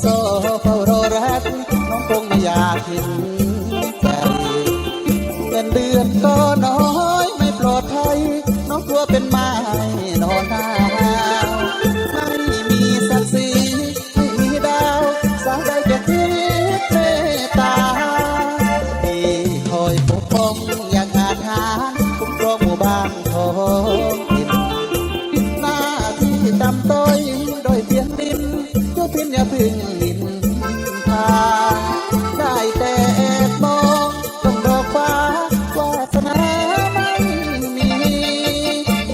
โซเฝ้ารอรักน้องคงไม่อยากเห็นใจเงินเดือนก็น้อยไม่ปลอดภัยน้องกลัวเป็นไม้าพินนินทาได้แต่แอบมองต้องดอกฟ้าวาสนาไม่มี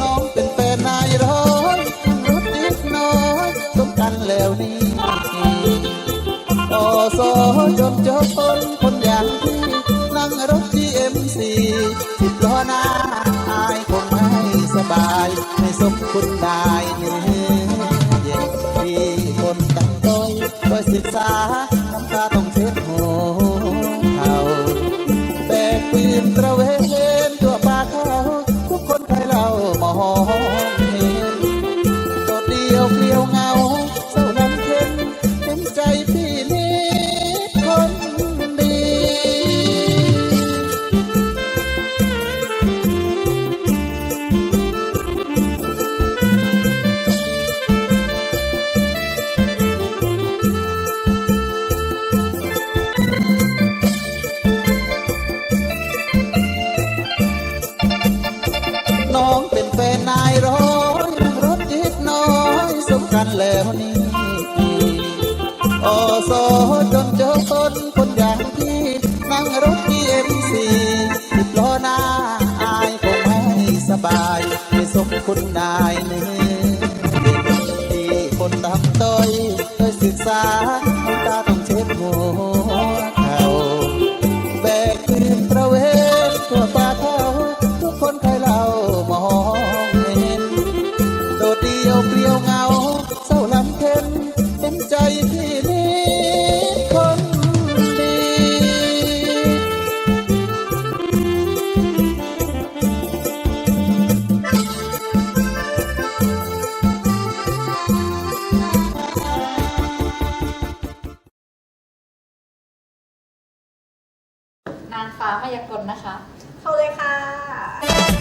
น้องเป็นแฟนนายร้อยรถนิดน้อยสมกันแล้วนี่โอโซจนจบคนคนอย่างพี่นั่งรถ GMC สิบล้อหน้าอายคงไม่สบาย ไม่สมคุณได้เนี่ยเย็นพี่ ต้อยโดยศึกษาน้ำตาต้องเช็ดหัวเขาแบกปืนตระเวนตัวป่าเขา ทุกคนใครเล่ามอง กันแล้วนี่โอโซจนเจอคนคนอย่างพี่ นั่งรถที่เอ็มซีติดล้อหน้าอายคงไม่สบายไม่สมคุณนายนี่ที่คนตำต้อยเคยศึกษาตาต้องเช็ดหัว นางฟ้ามายากลนะคะ เข้าเลยค่ะ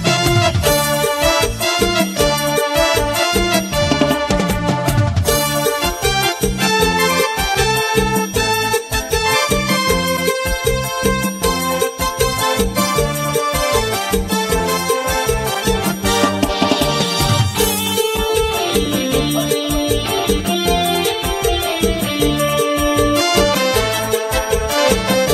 น